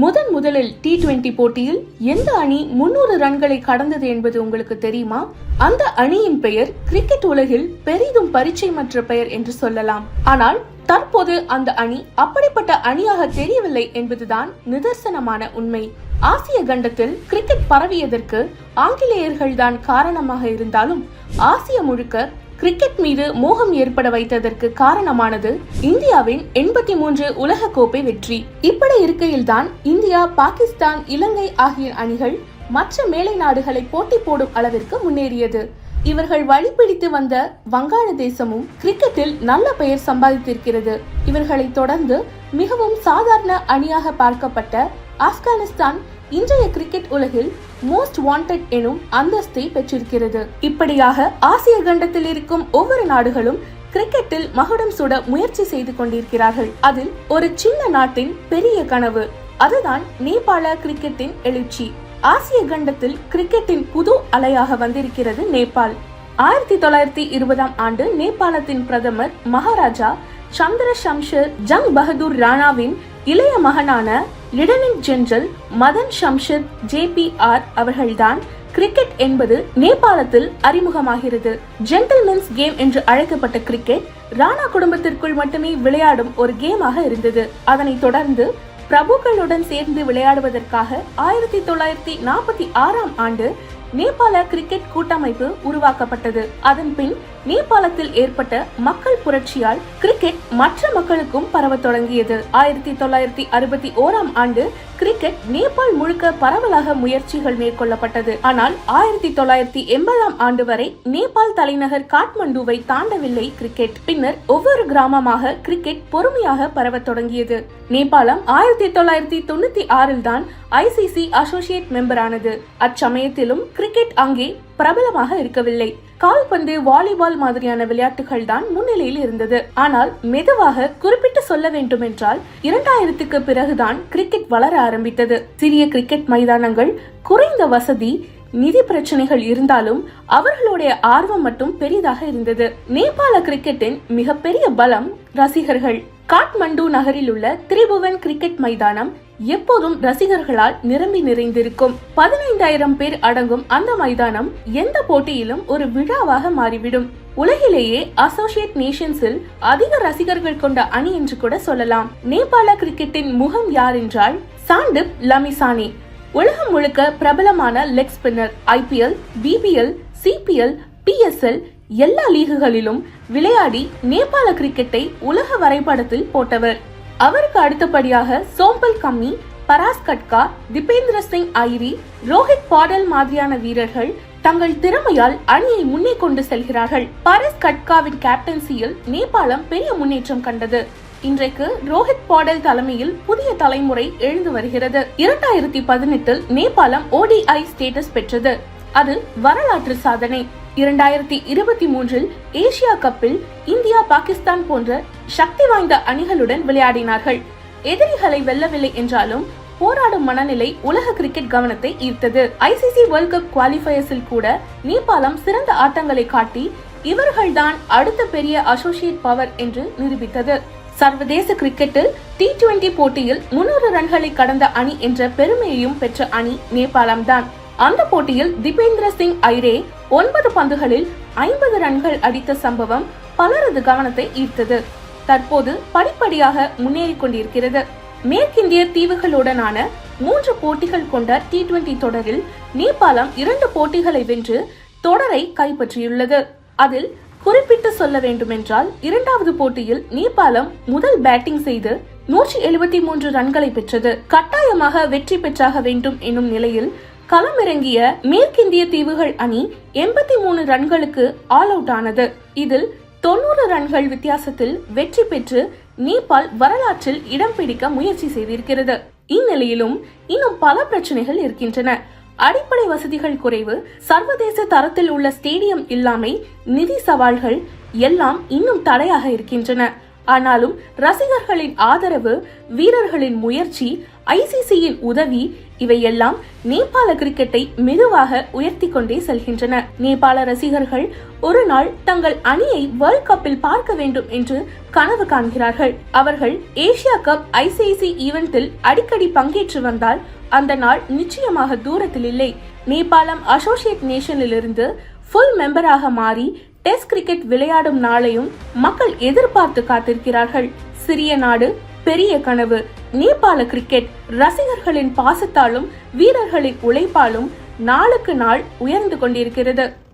முதன் முதலில் T twenty போட்டியில் எந்த அணி முன்னூறு ரன்களை கடந்தது என்பது உங்களுக்கு தெரியுமா? அந்த அணியின் பெயர் கிரிக்கெட் உலகில் பெரிதும் பரிச்சயமற்ற பெயர் என்று சொல்லலாம். ஆனால் தற்போது அந்த அணி அப்படிப்பட்ட அணியாக தெரியவில்லை என்பதுதான் நிதர்சனமான உண்மை. ஆசிய கண்டத்தில் கிரிக்கெட் பரவியதற்கு ஆங்கிலேயர்கள் தான் காரணமாக இருந்தாலும் ஆசிய முழுக்க கிரிக்கெட் மீது மோகம் ஏற்பட வைத்ததற்கு காரணமானது இந்தியாவின் எண்பத்தி மூன்று உலக கோப்பை வெற்றி. இப்படி இருக்கையில்தான் இந்தியா பாகிஸ்தான் இலங்கை ஆகிய அணிகள் மற்ற மேலை நாடுகளை போட்டி போடும் அளவிற்கு முன்னேறியது. இவர்கள் வழிபிடித்து வந்த வங்காளதேசமும் கிரிக்கெட்டில் நல்ல பெயர் சம்பாதித்திருக்கிறது. இவர்களை தொடர்ந்து மிகவும் சாதாரண அணியாக பார்க்கப்பட்ட ஆப்கானிஸ்தான் இன்றைய கிரிக்கெட் உலகில் மோஸ்ட் வாண்டட் எனும் அந்தஸ்தை பெற்றிருக்கிறது. இப்படியாக ஆசிய கண்டத்தில் இருக்கும் ஒவ்வொரு நாடுகளும் கிரிக்கெட்டில் மகுடம் சுட முயற்சி செய்து கொண்டிருக்கிறார்கள். அதில் ஒரு சின்ன நாட்டின் பெரிய கனவு அதுதான் நேபாள கிரிக்கெட்டின் எழுச்சி. ஆசிய கண்டத்தில் கிரிக்கெட்டின் புது அலையாக வந்திருக்கிறது நேபாள். ஆயிரத்தி தொள்ளாயிரத்தி இருபதாம் ஆண்டு நேபாளத்தின் பிரதமர் மகாராஜா சந்திர சம்ஷர் ஜங் பகதூர் ராணாவின் இளைய மகனான lieutenant general Madan Shamsher JBR அவர்கள்தான் கிரிக்கெட் என்பது நேபாளத்தில் அறிமுகமாகிறது. ஜென்டில்மென்ஸ் கேம் என்று அழைக்கப்பட்ட கிரிக்கெட் ராணா குடும்பத்திற்குள் மட்டுமே விளையாடும் ஒரு கேமாக இருந்தது. அதனைத் தொடர்ந்து பிரபுக்களுடன் சேர்ந்து விளையாடுவதற்காக ஆயிரத்தி தொள்ளாயிரத்தி நாற்பத்தி ஆறாம் ஆண்டு நேபாள கிரிக்கெட் கூட்டமைப்பு உருவாக்கப்பட்டது. அதன் பின் நேபாளத்தில் ஏற்பட்ட மக்கள் புரட்சியால் கிரிக்கெட் மற்ற மக்களுக்கும் பரவத் தொடங்கியது. ஆயிரத்தி தொள்ளாயிரத்தி அறுபத்தி ஓராம் ஆண்டு கிரிக்கெட் நேபாள் முழுக்க பரவலாக முயற்சிகள் மேற்கொள்ளப்பட்டது. ஆனால் ஆயிரத்தி தொள்ளாயிரத்தி எண்பதாம் ஆண்டு வரை நேபாள் தலைநகர் காட்மண்டுவை தாண்டவில்லை கிரிக்கெட். பின்னர் ஒவ்வொரு கிராமமாக கிரிக்கெட் பொறுமையாக பரவத் தொடங்கியது. நேபாளம் ஆயிரத்தி தொள்ளாயிரத்தி தொண்ணூத்தி ஆறில் தான் ஐசிசி அசோசியேட் மெம்பரானது. அச்சமயத்திலும் கிரிக்கெட் அங்கே பிரபலமாக இருக்கவில்லை. கால்பந்து வாலிபால் மாதிரியான விளையாட்டுகள் தான் முன்னிலையில் இருந்தது. ஆனால் மெதுவாக குறிப்பிட்டு சொல்ல வேண்டும் என்றால் இரண்டாயிரத்துக்கு பிறகுதான் கிரிக்கெட் வளர ஆரம்பித்தது. சிறிய கிரிக்கெட் மைதானங்கள் குறைந்த வசதி நிதி பிரச்சனைகள் இருந்தாலும் அவர்களுடைய ஆர்வம் மட்டும் பெரிதாக இருந்தது. நேபாள கிரிக்கெட்டின் மிகப்பெரிய பலம் ரசிகர்கள் காட்மண்டு நகரில் உள்ள திரிபுவன் கிரிக்கெட் மைதானம் எப்போதும் ரசிகர்களால் நிரம்பி நிறைந்திருக்கும். பதினைந்தாயிரம் பேர் அடங்கும் அந்த மைதானம் எந்த போட்டியிலும் ஒரு விழாவாக மாறிவிடும். உலகிலேயே அசோசியேட் நேஷன்ஸில் அதிக ரசிகர்கள் கொண்ட அணி என்று கூட சொல்லலாம். நேபாள கிரிக்கெட்டின் முகம் யார் என்றால் சாண்டிப் லமிசானே. உலகம் முழுக்க பிரபலமான leg spinner IPL BBL CPL PSL எல்லா லீகுகளிலும் விளையாடி நேபாள கிரிக்கெட்டை உலக வரைபடத்தில் போட்டவர். அவருக்கு அடுத்தபடியாக சோம்பல் கம்மி பராஸ் கட்கா திபேந்திர சிங் ஐரி ரோஹித் பாடல் மாதிரியான வீரர்கள் தங்கள் திறமையால் அணியை முன்னே கொண்டு செல்கிறார்கள். பரஸ் கட்காவின் கேப்டன்சியில் நேபாளம் பெரிய முன்னேற்றம் கண்டது. இன்றைக்கு ரோஹித் பாடல் தலைமையில் புதிய தலைமுறை எழுந்து வருகிறது. இரண்டாயிரத்தி பதினெட்டில் நேபாளம் ஓடிஐ ஸ்டேட்டஸ் பெற்றது. அது வரலாற்று சாதனை. இரண்டாயிரத்தி இருபத்தி மூன்றில் ஏசியா கப்பில் இந்தியா பாகிஸ்தான் போன்ற சக்தி வாய்ந்த அணிகளுடன் விளையாடினார்கள். எதிரிகளை வெல்லவில்லை என்றாலும் போராடும் மனநிலை உலக கிரிக்கெட் கவனத்தை ஈர்த்தது. ஐசிசி வேர்ல்ட் கப் குவாலிஃபயர்ஸில் கூட நேபாளம் சிறந்த ஆட்டங்களை காட்டி இவர்கள்தான் அடுத்த பெரிய அசோசியேட் பவர் என்று நிரூபித்தது. சர்வதேச கிரிக்கெட்டில் டி டுவெண்டி போட்டியில் முன்னூறு ரன்களை கடந்த அணி என்ற பெருமையையும் பெற்ற அணி நேபாளம் தான் அந்த போட்டியில் திபேந்திர சிங் ஐரே ஒன்பது பந்துகளில் ஐம்பது ரன்கள் அடித்த சம்பவம் பலரது கவனத்தை ஈர்த்தது. தற்போது படிப்படியாக முன்னேறி கொண்டிருக்கிறது. மேற்கிந்திய தீவுகளுடனான மூன்று போட்டிகள் கொண்ட டி டுவெண்டி தொடரில் நேபாளம் இரண்டு போட்டிகளை வென்று தொடரை கைப்பற்றியுள்ளது. அதில் குறிப்பிட்டு சொல்ல வேண்டுமென்றால் இரண்டாவது போட்டியில் நேபாளம் முதல் பேட்டிங் செய்து நூற்றி எழுபத்தி மூன்று ரன்களை பெற்றது. கட்டாயமாக வெற்றி பெற்றாக வேண்டும் என்னும் நிலையில் களமிறங்கிய மேற்கிந்திய தீவுகள் அணி எண்பத்தி மூணு ரன்களுக்கு ஆல் அவுட் ஆனது. இதில் தொண்ணூறு ரன்கள் வித்தியாசத்தில் வெற்றி பெற்று நேபாள் வரலாற்றில் இடம் பிடிக்க முயற்சி செய்திருக்கிறது. இந்நிலையிலும் இன்னும் பல பிரச்சனைகள் இருக்கின்றன. அடிப்படை வசதிகள் குறைவு சர்வதேச தரத்தில் உள்ள ஸ்டேடியம் இல்லாமை நிதி சவால்கள் எல்லாம் இன்னும் தடையாக இருக்கின்றன. ஆனாலும் ரசிகர்களின் ஆதரவு வீரர்களின் முயற்சி ஐசிசியின் உதவி இவையெல்லாம் நேபாள கிரிக்கெட்டை மெதுவாக உயர்த்தி கொண்டே செல்கின்றன. நேபாள ரசிகர்கள் ஒரு நாள் தங்கள் அணியை வேர்ல்ட் கப்பில் பார்க்க வேண்டும் என்று கனவு காண்கிறார்கள். அவர்கள் ஏசியா கப் ஐசிசி ஈவெண்டில் அடிக்கடி பங்கேற்று வந்தால் அந்த நாள் நிச்சயமாக தூரத்தில் இல்லை. நேபாளம் அசோசியேட் நேஷனிலிருந்து ஃபுல் மெம்பராக மாறி டெஸ்ட் கிரிக்கெட் விளையாடும் நாளையும் மக்கள் எதிர்பார்த்து காத்திருக்கிறார்கள். சிறிய நாடு பெரிய கனவு. நேபாள கிரிக்கெட் ரசிகர்களின் பாசத்தாலும் வீரர்களின் உழைப்பாலும் நாளுக்கு நாள் உயர்ந்து கொண்டிருக்கிறது.